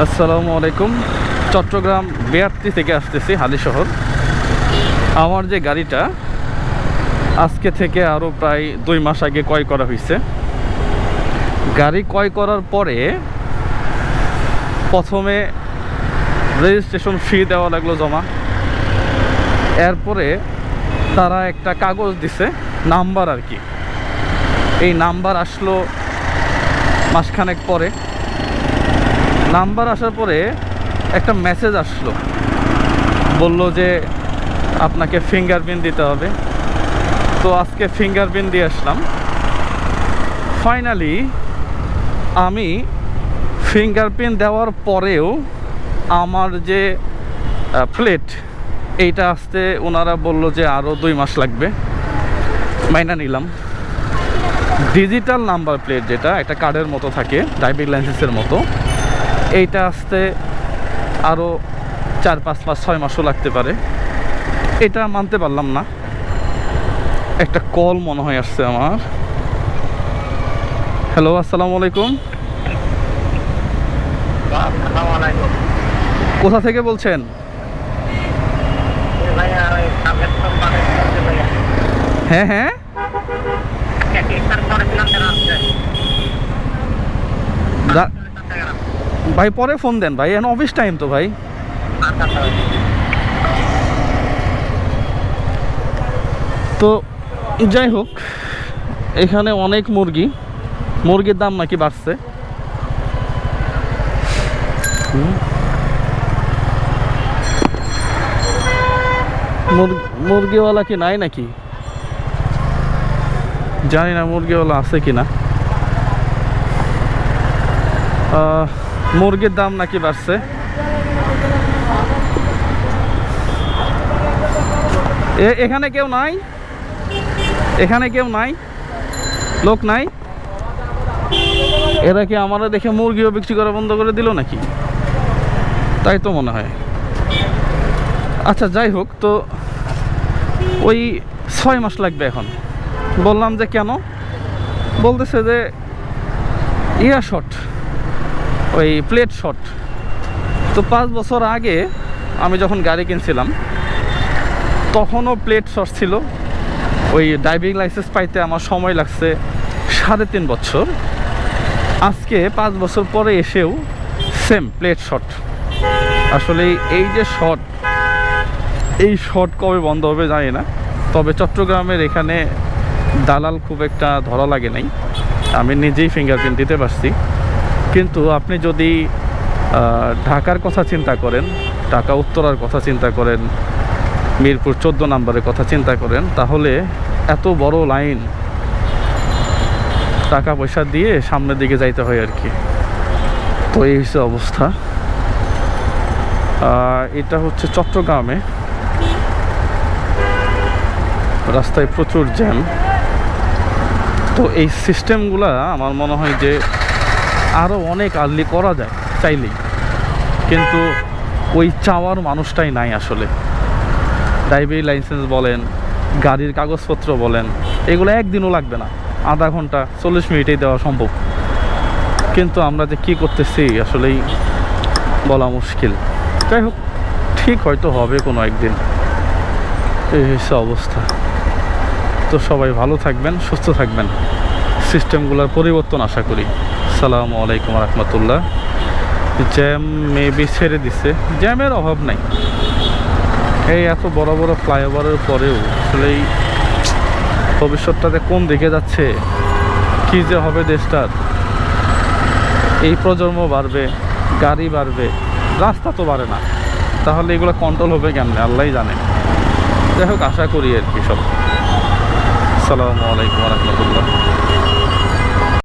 আসসালামু আলাইকুম। চট্টগ্রাম বিআরটি থেকে আসতেছি হালি শহর। আমার যে গাড়িটা, আজকে থেকে আরও প্রায় দুই মাস আগে ক্রয় করা হয়েছে গাড়ি ক্রয় করার পরে প্রথমে রেজিস্ট্রেশন ফি দেওয়া লাগল জমা। এরপরে তারা একটা কাগজ দিছে, নাম্বার আর কি। এই নাম্বার আসলো মাসখানেক পরে। নাম্বার আসার পরে একটা মেসেজ আসলো। বলল যে, আপনাকে ফিঙ্গারপ্রিন্ট দিতে হবে। তো আজকে ফিঙ্গারপ্রিন্ট দিয়ে আসলাম। ফাইনালি আমি ফিঙ্গারপ্রিন্ট দেওয়ার পরেও আমার যে প্লেট এইটা আসতে ওনারা বলল যে আরও দুই মাস লাগবে। মাইনা নিলাম। ডিজিটাল নাম্বার প্লেট যেটা, একটা কার্ডের মতো থাকে ড্রাইভিং লাইসেন্সের মতো। এইটা আসতে আরও চার পাঁচ মাস ছয় মাসও লাগতে পারে। এটা মানতে পারলাম না। একটা কল মনে হয় আসছে আমার। হ্যালো আসসালামু আলাইকুম। কোথা থেকে বলছেন? হ্যাঁ হ্যাঁ। ভাই, পরে ফোন দেন ভাই, এখন অফিস টাইম তো ভাই। তো যাই হোক, এখানে অনেক মুরগি। মুরগির দাম নাকি বাড়ছে। মুরগিওয়ালা কি নাই নাকি? জানি না মুরগিওয়ালা আছে কি না মুরগির দাম নাকি বাড়ছে? এখানে কেউ নাই? এখানে কেউ নাই? লোক নাই? এরা কি আমাদের দেখে মুরগিও বিক্রি করা বন্ধ করে দিল নাকি? তাই তো মনে হয়। আচ্ছা যাই হোক, তো ওই ছয় মাস লাগবে এখন। বললাম যে কেন? বলতেছে যে ইয়া শট। ওই প্লেট শট তো পাঁচ বছর আগে আমি যখন গাড়ি কিনছিলাম, তখনও প্লেট শট ছিল। ওই ড্রাইভিং লাইসেন্স পাইতে আমার সময় লাগছে সাড়ে তিন বছর। আজকে পাঁচ বছর পরে এসেও সেম প্লেট শট আসলে এই- যে শট এই শট কবে বন্ধ হবে জানি না। তবে চট্টগ্রামের এখানে দালাল খুব একটা ধরা লাগে নাই। আমি নিজেই ফিঙ্গারপ্রিন্ট দিতে পারছি। কিন্তু আপনি যদি ঢাকার কথা চিন্তা করেন, ঢাকা উত্তরার কথা চিন্তা করেন, মিরপুর চোদ্দ নম্বরের কথা চিন্তা করেন, তাহলে এত বড় লাইন টাকা পয়সা দিয়ে সামনের দিকে যাইতে হয় আর কি। তো এই হচ্ছে অবস্থা। এটা হচ্ছে চট্টগ্রামে। রাস্তায় প্রচুর জ্যাম। তো এই সিস্টেমগুলা আমার মনে হয় যে আরও অনেক আর্লি করা যায়, চাইলেই। কিন্তু ওই চাওয়ার মানুষটাই নাই আসলে। ড্রাইভিং লাইসেন্স বলেন, গাড়ির কাগজপত্র বলেন, এগুলো একদিনও লাগবে না। আধা ঘণ্টা, চল্লিশ মিনিটেই দেওয়া সম্ভব। কিন্তু আমরা যে কী করতেছি, আসলেই বলা মুশকিল। যাই হোক, ঠিক হয়তো হবে কোনো একদিন। এই হচ্ছে অবস্থা। তো সবাই ভালো থাকবেন, সুস্থ থাকবেন। সিস্টেমগুলোর পরিবর্তন আশা করি। সালামু আলাইকুম রহমতুল্লাহ। জ্যাম মেবি ছেড়ে দিছে। জ্যামের অভাব নাই। এই এত বড় বড় ফ্লাইওভারের পরেও আসলে এই ভবিষ্যৎটাতে কোন দিকে যাচ্ছে? কি যে হবে দেশটার? এই প্রজন্ম বাড়বে, গাড়ি বাড়বে, রাস্তা তো বাড়ে না। তাহলে এগুলো কন্ট্রোল হবে কেমনে? আল্লাহ জানে। যাই হোক, আশা করি আর কি সব। সালামু আলাইকুম রহমতুল্লাহ।